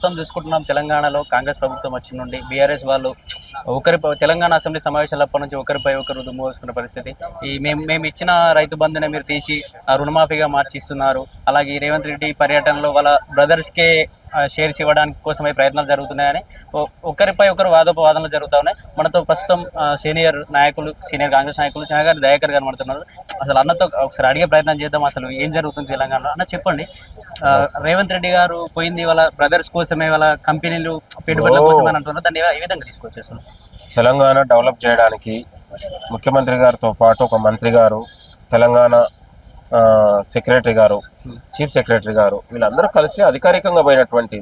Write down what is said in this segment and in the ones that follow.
ప్రస్తుతం చూసుకుంటున్నాం తెలంగాణలో కాంగ్రెస్ ప్రభుత్వం వచ్చి నుండి బీఆర్ఎస్ వాళ్ళు ఒకరి తెలంగాణ అసెంబ్లీ సమావేశాలప్పటి నుంచి ఒకరిపై ఒకరు దుమ్ము వేసుకున్న పరిస్థితి. ఈ మేము మేము ఇచ్చిన రైతు బంధుని మీరు తీసి ఆ, రుణమాఫీగా మార్చిస్తున్నారు. అలాగే రేవంత్ రెడ్డి పర్యటనలో వాళ్ళ బ్రదర్స్కే షేర్స్ ఇవ్వడానికి కోసమే ప్రయత్నాలు జరుగుతున్నాయని ఒకరిపై ఒకరు వాదోపవాదనలు జరుగుతూ ఉన్నాయి. మనతో ప్రస్తుతం సీనియర్ నాయకులు సీనియర్ కాంగ్రెస్ నాయకులు గారు దయాకర్ గారు మనతున్నారు అసలు అన్నతో ఒకసారి అడిగే ప్రయత్నం చేద్దాం అసలు ఏం జరుగుతుంది తెలంగాణలో? అన్న చెప్పండి. రేవంత్ రెడ్డి గారు పోయింది వాళ్ళ బ్రదర్స్ కోసమే వాళ్ళ కంపెనీలు పెట్టుబడుల కోసమే అంటున్నారు. దాన్ని ఏ విధంగా తీసుకోవచ్చు అసలు? తెలంగాణ డెవలప్ చేయడానికి ముఖ్యమంత్రి గారితో పాటు ఒక మంత్రి గారు తెలంగాణ సెక్రటరీ గారు చీఫ్ సెక్రటరీ గారు వీళ్ళందరూ కలిసి అధికారికంగా పోయినటువంటి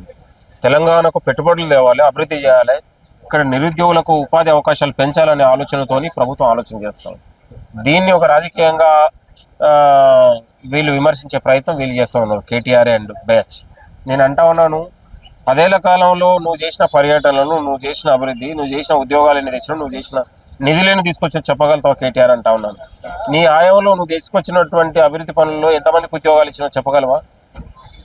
తెలంగాణకు పెట్టుబడులు తేవాలి అభివృద్ధి చేయాలి ఇక్కడ నిరుద్యోగులకు ఉపాధి అవకాశాలు పెంచాలనే ఆలోచనతోని ప్రభుత్వం ఆలోచన చేస్తుంది. దీన్ని ఒక రాజకీయంగా వీళ్ళు విమర్శించే ప్రయత్నం వీళ్ళు చేస్తూ ఉన్నారు కేటీఆర్ అండ్ బ్యాచ్. నేను అంటా ఉన్నాను పదేళ్ళ కాలంలో నువ్వు చేసిన పర్యటనలను నువ్వు చేసిన అభివృద్ధి నువ్వు చేసిన ఉద్యోగాలని తెచ్చిన నువ్వు చేసిన నిధులను తీసుకొచ్చి చెప్పగలుగుతావు కేటీఆర్ అంటా ఉన్నాను. నీ ఆయంలో నువ్వు తీసుకొచ్చినటువంటి అభివృద్ధి పనుల్లో ఎంతమందికి ఉద్యోగాలు ఇచ్చినా చెప్పగలవా?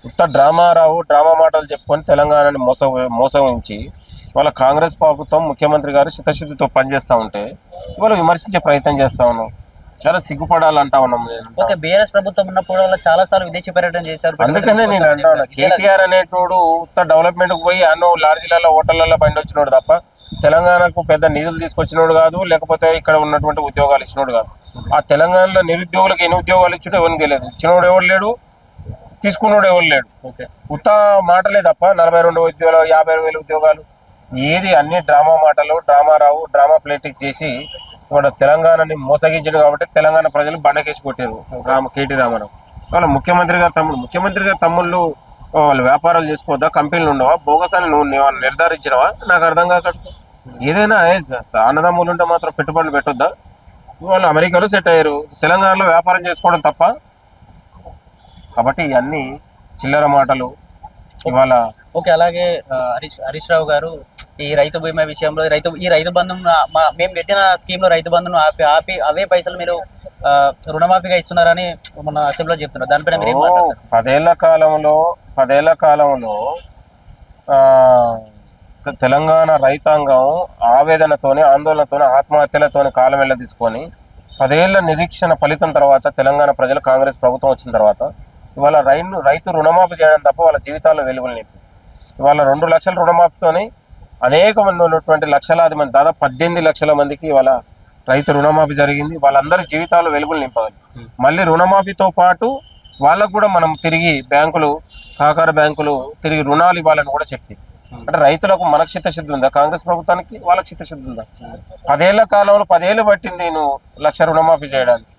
ఉత్త డ్రామా రావు డ్రామా మాటలు చెప్పుకొని తెలంగాణని మోస మోసగించి వాళ్ళ కాంగ్రెస్ ప్రభుత్వం ముఖ్యమంత్రి గారు చిత్తశుద్ధితో పనిచేస్తూ ఉంటే ఇవాళ విమర్శించే ప్రయత్నం చేస్తా ఉన్నాం చాలా సిగ్గుపడాలంటా ఉన్నాం నేను. ఓకే బీఆర్ఎస్ ప్రభుత్వం ఉన్నప్పుడు వాళ్ళు చాలా సార్లు విదేశీ పర్యటన చేశారు అందుకనే నేను అంటాను కేటీఆర్ అనేటోడు ఉత్త డెవలప్మెంట్ పోయి అన్నో లాడ్జీలలో హోటళ్ళలో బండి వచ్చినోడు తప్ప తెలంగాణకు పెద్ద నిధులు తీసుకొచ్చినోడు కాదు లేకపోతే ఇక్కడ ఉన్నటువంటి ఉద్యోగాలు ఇచ్చినోడు కాదు. ఆ తెలంగాణలో నిరుద్యోగులకు ఎన్ని ఉద్యోగాలు ఇచ్చుడో ఎవరికి తెలియదు. ఇచ్చినోడు ఎవరు లేడు తీసుకున్నోడు ఎవరు లేడు. ఓకే. ఉత్త మాటలే తప్ప నలభై రెండు ఉద్యోగాలు యాభై వేల ఉద్యోగాలు ఏది అన్ని డ్రామా మాటలు డ్రామా రావు డ్రామా ప్లేటిక్ చేసి ఇక్కడ తెలంగాణని మోసగించాడు కాబట్టి తెలంగాణ ప్రజలు బండకేసి కొట్టారు రామ కేటీ రామారావు. వాళ్ళ ముఖ్యమంత్రి గారు తమ్ముడు ముఖ్యమంత్రి గారు తమ్ముళ్ళు వాళ్ళు వ్యాపారాలు చేసుకోవద్దా కంపెనీలు ఉండవా బోగస్ అని నువ్వు నువ్వు నిర్ధారించినవా? నాకు అర్థం కాక ఏదైనా అన్నదమ్ములు ఉంటే మాత్రం పెట్టుబడులు పెట్టొద్దా? వాళ్ళు అమెరికాలో సెట్ అయ్యారు. తెలంగాణలో వ్యాపారం చేసుకోవడం తప్ప? కాబట్టి ఇవన్నీ చిల్లర మాటలు. ఇవాళ ఓకే అలాగే హరీష్ హరీష్ రావు గారు ఈ రైతు బీమా విషయంలో రైతు ఈ రైతు బంధం మేము పెట్టిన స్కీమ్లో రైతు బంధును ఆపి ఆపి అవే పైసలు మీరు రుణమాఫీగా ఇస్తున్నారని మన అసెంబ్లీలో చెప్తున్నారు. దానిపైన మీరు పదేళ్ళ కాలంలో పదేళ్ళ కాలంలో తెలంగాణ రైతాంగం ఆవేదనతోని ఆందోళనతోని ఆత్మహత్యలతోని కాలం వెళ్ళ తీసుకొని పదేళ్ళ నిరీక్షణ ఫలితం తర్వాత తెలంగాణ ప్రజలు కాంగ్రెస్ ప్రభుత్వం వచ్చిన తర్వాత ఇవాళ రైతు రైతు రుణమాఫీ చేయడం తప్ప వాళ్ళ జీవితాల్లో వెలుగులు నింపి ఇవాళ రెండు లక్షల రుణమాఫీతోని అనేక మంది ఉన్నటువంటి లక్షలాది మంది దాదాపు పద్దెనిమిది లక్షల మందికి ఇవాళ రైతు రుణమాఫీ జరిగింది. వాళ్ళందరి జీవితాల్లో వెలుగులు నింపగలి మళ్ళీ రుణమాఫీతో పాటు వాళ్ళకు కూడా మనం తిరిగి బ్యాంకులు సహకార బ్యాంకులు తిరిగి రుణాలు ఇవ్వాలని కూడా చెప్పి అంటే రైతులకు మనకు చిత్తశుద్ధి ఉందా? కాంగ్రెస్ ప్రభుత్వానికి వాళ్ళకి చిత్తశుద్ధి ఉందా? పదేళ్ళ కాలంలో పదేళ్ళు పట్టింది నువ్వు లక్ష రుణమాఫీ చేయడానికి.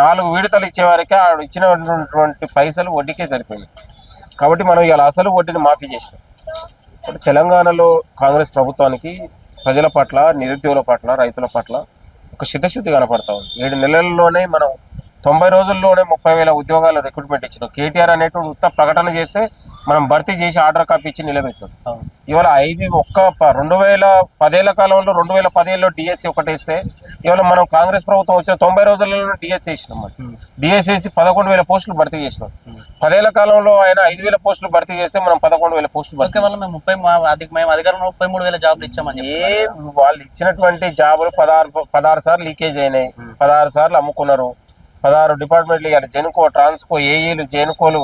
నాలుగు విడతలు ఇచ్చేవారికి ఆడు ఇచ్చినటువంటి పైసలు వడ్డీకే సరిపోయింది కాబట్టి మనం ఇవాళ అసలు వడ్డీని మాఫీ చేసినాం. అంటే తెలంగాణలో కాంగ్రెస్ ప్రభుత్వానికి ప్రజల పట్ల నిరుద్యోగుల పట్ల రైతుల పట్ల ఒక చిత్తశుద్ధి కనపడతా ఉంది. ఏడు నెలల్లోనే మనం తొంభై రోజుల్లోనే ముప్పై వేల ఉద్యోగాల రిక్రూట్మెంట్ ఇచ్చినాం. కేటీఆర్ అనేటువంటి ఉత్త ప్రకటన చేస్తే మనం భర్తీ చేసి ఆర్డర్ కాపీ ఇచ్చి నిలబెట్టాం. ఇవాళ ఐదు ఒక్క రెండు వేల పదేళ్ళ కాలంలో రెండు వేల పదేళ్ళలో డిఎస్సి ఒకటి వేస్తే ఇవాళ మనం కాంగ్రెస్ ప్రభుత్వం వచ్చిన తొంభై రోజులలో డిఎస్సి వేసినాం మనం. డిఎస్సి పదకొండు వేల పోస్టులు భర్తీ చేసినాం. పదేళ్ళ కాలంలో ఆయన ఐదు వేల పోస్టులు భర్తీ చేస్తే మనం పదకొండు వేల పోస్టులు భర్తీ ఓకే వల్ల మేము ముప్పై మేము అధికారంలో ముప్పై మూడు వేల జాబ్లు ఇచ్చామని ఏ వాళ్ళు ఇచ్చినటువంటి జాబులు పదహారు పదహారు సార్లు లీకేజ్ అయినాయి. పదహారు సార్లు అమ్ముకున్నారు. పదహారు డిపార్ట్మెంట్లు ఇవ్వాలి జెనుకో ట్రాన్స్కో ఏఈలు జెనుకోలు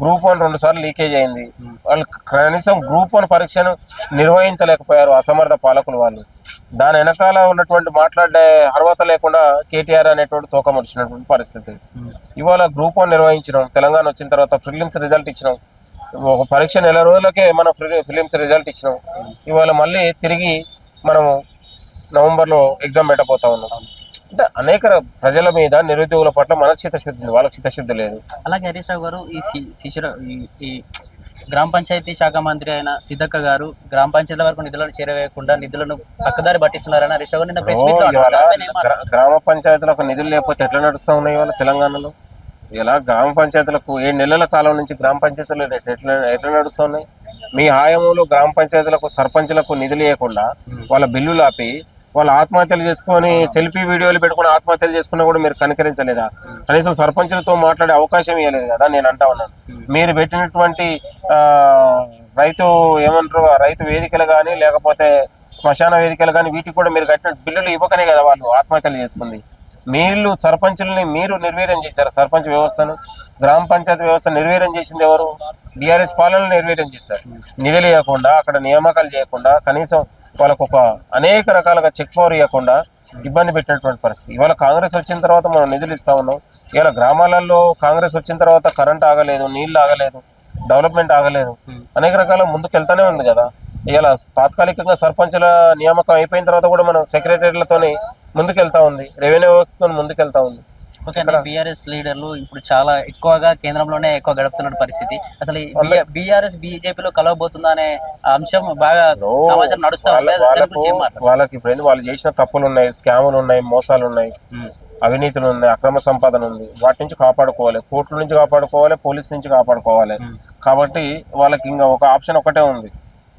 గ్రూప్ వన్ రెండు సార్లు లీకేజ్ అయింది. వాళ్ళు కనీసం గ్రూప్ వన్ పరీక్షను నిర్వహించలేకపోయారు అసమర్థ పాలకులు వాళ్ళు. దాని వెనకాల ఉన్నటువంటి మాట్లాడే అర్హత లేకుండా కేటీఆర్ అనేటువంటి తోక ముడిచినటువంటి పరిస్థితి. ఇవాళ గ్రూప్ వన్ నిర్వహించినాం తెలంగాణ వచ్చిన తర్వాత ఫిలిమ్స్ రిజల్ట్ ఇచ్చినాం. ఒక పరీక్ష నెల రోజులకే మనం ఫిలిమ్స్ రిజల్ట్ ఇచ్చినాం. ఇవాళ మళ్ళీ తిరిగి మనం నవంబర్లో ఎగ్జామ్ పెట్టబోతా ఉన్నాం. అంటే అనేక ప్రజల మీద నిరుద్యోగుల పట్ల మనకు చిత్తశుద్ధి ఉంది వాళ్ళకి చిత్తశుద్ధి లేదు. అలాగే హరీష్ రావు గారు ఈ శిశిర ఈ- గ్రామ పంచాయతీ శాఖ మంత్రి అయిన సిద్ధక్క గారు గ్రామ పంచాయతీల వరకు నిధులను చేరవేయకుండా నిధులను పక్కదారి పట్టిస్తున్నారని హరీష్ రావు గారు నిన్న ప్రెస్ మీట్? గ్రామ పంచాయతీలకు నిధులు లేకపోతే ఎట్లా నడుస్తా ఉన్నాయి ఇవాళ తెలంగాణలో? ఇలా గ్రామ పంచాయతీలకు ఏడు నెలల కాలం నుంచి గ్రామ పంచాయతీలు ఎట్లా ఎట్లా నడుస్తా ఉన్నాయి? మీ హాయంలో గ్రామ పంచాయతీలకు సర్పంచులకు నిధులు ఇవ్వకుండా వాళ్ళ బిల్లులు ఆపి వాళ్ళు ఆత్మహత్యలు చేసుకొని సెల్ఫీ వీడియోలు పెట్టుకుని ఆత్మహత్యలు చేసుకున్నా కూడా మీరు కనికరించలేదా? కనీసం సర్పంచులతో మాట్లాడే అవకాశం ఇవ్వలేదు కదా నేను అంటా ఉన్నాను. మీరు పెట్టినటువంటి రైతు ఏమంటారు రైతు వేదికలు కానీ లేకపోతే శ్మశాన వేదికలు కానీ వీటికి కూడా మీరు కట్టిన బిల్లులు ఇవ్వకనే కదా వాళ్ళు ఆత్మహత్యలు చేసుకుంది. మీరు సర్పంచుల్ని మీరు నిర్వీర్యం చేశారు? సర్పంచ్ వ్యవస్థను గ్రామ పంచాయతీ వ్యవస్థ నిర్వీర్యం చేసింది ఎవరు? బీఆర్ఎస్ పాలన నిర్వీర్యం చేశారు. నిధులు ఇవ్వకుండా అక్కడ నియామకాలు చేయకుండా కనీసం వాళ్ళకు ఒక అనేక రకాలుగా చెక్ పవర్ ఇవ్వకుండా ఇబ్బంది పెట్టినటువంటి పరిస్థితి. ఇవాళ కాంగ్రెస్ వచ్చిన తర్వాత మనం నిధులు ఇస్తా ఉన్నాం. ఇవాళ గ్రామాలలో కాంగ్రెస్ వచ్చిన తర్వాత కరెంట్ ఆగలేదు నీళ్ళు ఆగలేదు డెవలప్మెంట్ ఆగలేదు. అనేక రకాల ముందుకు వెళ్తానే ఉంది కదా. ఇలా తాత్కాలికంగా సర్పంచుల నియామకం అయిపోయిన తర్వాత కూడా మనం సెక్రటరీలతోని ముందుకెళ్తా ఉంది. రెవెన్యూ వ్యవస్థతో ముందుకెళ్తా ఉంది. ఓకే బీఆర్ఎస్ లీడర్లు ఇప్పుడు చాలా ఎక్కువగా కేంద్రంలోనే ఎక్కువ గడుపుతున్న పరిస్థితి. అసలు బీఆర్ఎస్ బీజేపీలో కలవబోతుందా అనే అంశం బాగా సమాచారం నడుస్తా వాళ్ళకు ఇప్పుడు వాళ్ళు చేసిన తప్పులు ఉన్నాయి స్కాములు ఉన్నాయి మోసాలు ఉన్నాయి అవినీతులు ఉన్నాయి అక్రమ సంపాదన ఉంది. వాటి నుంచి కాపాడుకోవాలి కోర్టుల నుంచి కాపాడుకోవాలి పోలీస్ నుంచి కాపాడుకోవాలి. కాబట్టి వాళ్ళకి ఇంకా ఒక ఆప్షన్ ఒకటే ఉంది.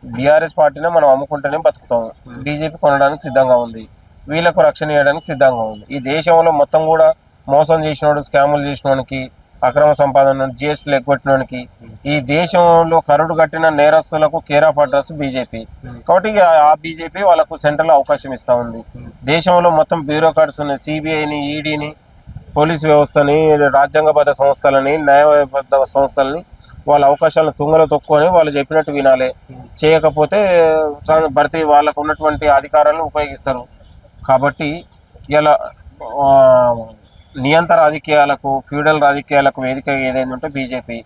బీఆర్ఎస్ పార్టీనే మనం అమ్ముకుంటేనే బతుకుతాం బీజేపీ కొనడానికి సిద్ధంగా ఉంది. వీళ్ళకు రక్షణ ఇవ్వడానికి సిద్ధంగా ఉంది. ఈ దేశంలో మొత్తం కూడా మోసం చేసినోడు స్కాములు చేసినోనికి అక్రమ సంపాదన జిఎస్టీలు ఎగ్గొట్టినోనికి ఈ దేశంలో కరుడు కట్టిన నేరస్తులకు కేర్ ఆఫ్ అడ్రస్ బీజేపీ కాబట్టి ఆ బీజేపీ వాళ్ళకు సెంట్రల్ అవకాశం ఇస్తూ ఉంది. దేశంలో మొత్తం బ్యూరోక్రాట్స్ ఉన్నాయి సిబిఐని ఈడీని పోలీస్ వ్యవస్థని రాజ్యాంగబద్ధ సంస్థలని న్యాయబద్ధ సంస్థలని వాళ్ళ అవకాశాలను తుంగలో తొక్కుని వాళ్ళు చెప్పినట్టు వినాలి. చేయకపోతే భర్తీ వాళ్ళకు ఉన్నటువంటి అధికారాలను ఉపయోగిస్తారు. కాబట్టి ఇలా నియంత నియంత్ర రాజకీయాలకు ఫ్యూడల్ రాజకీయాలకు వేదిక ఏదైందంటే బీజేపీ.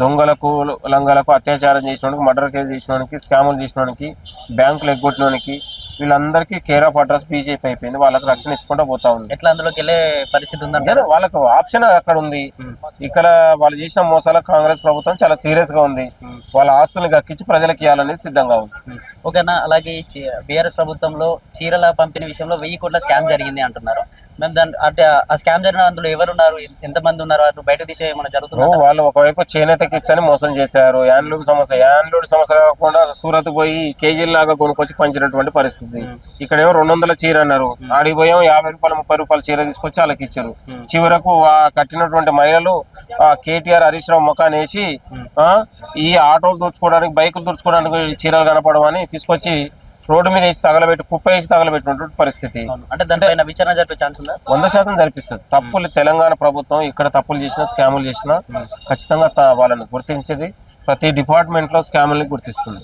దొంగలకు లంగలకు అత్యాచారం చేసినోనికి మర్డర్ కేసు చేసినోనికి స్కాములు చేసినోనికి బ్యాంకులు ఎగ్గొట్టినోనికి వీళ్ళందరికీ కేర్ ఆఫ్ అడ్రస్ బీజేపీ అయిపోయింది. వాళ్ళకి రక్షణ ఇచ్చుకుంటూ పోతా ఉంది. ఎట్లా అందులోకి వెళ్ళే పరిస్థితి ఉందంటే వాళ్ళకు ఆప్షన్ అక్కడ ఉంది. ఇక్కడ వాళ్ళు చేసిన మోసాలకు కాంగ్రెస్ ప్రభుత్వం చాలా సీరియస్గా ఉంది. వాళ్ళ ఆస్తుల్ని గక్కించి ప్రజలకు ఇవ్వాలనేది సిద్ధంగా ఉంది. ఓకేనా? అలాగే బీఆర్ఎస్ ప్రభుత్వంలో చీరల పంపిణీ విషయంలో వెయ్యి కోట్ల స్కామ్ జరిగింది అంటున్నారు. మేము దాని అంటే ఆ స్కామ్ జరిగిన అందులో ఎవరున్నారు? ఎంతమంది ఉన్నారు? వాటిని బయట తీసే ఏమైనా జరుగుతుందా? ఇప్పుడు వాళ్ళు ఒకవైపు చేనేతకి ఇస్తేనే మోసం చేశారు. యాన్లూమ్ సమస్య యాన్లూడ్ సమస్య కాకుండా సూరత్ పోయి కేజీల లాగా కొనుక్కొచ్చి పంచినటువంటి పరిస్థితి. ఇక్కడేమో రెండు వందల చీర అన్నారు. ఆడికి పోయాం యాభై రూపాయలు ముప్పై రూపాయల చీర తీసుకొచ్చి వాళ్ళకి ఇచ్చారు. చివరకు ఆ కట్టినటువంటి మహిళలు ఆ కేటీఆర్ హరీష్ రావు ముఖాన్ని వేసి ఆ, ఈ ఆటోలు దూర్చుకోవడానికి బైకులు దూర్చుకోవడానికి చీరలు కనపడమని తీసుకొచ్చి రోడ్డు మీద వేసి తగలబెట్టి కుప్ప వేసి తగలబెట్టినటువంటి పరిస్థితి. అంటే దానిపైన విచారణ జరిపే ఛాన్స్ ఉందా? వంద శాతం జరిపిస్తుంది. తప్పులు తెలంగాణ ప్రభుత్వం ఇక్కడ తప్పులు చేసినా స్కాములు చేసినా ఖచ్చితంగా వాళ్ళని గుర్తించేది ప్రతి డిపార్ట్మెంట్లో స్కాముల్ని గుర్తిస్తుంది.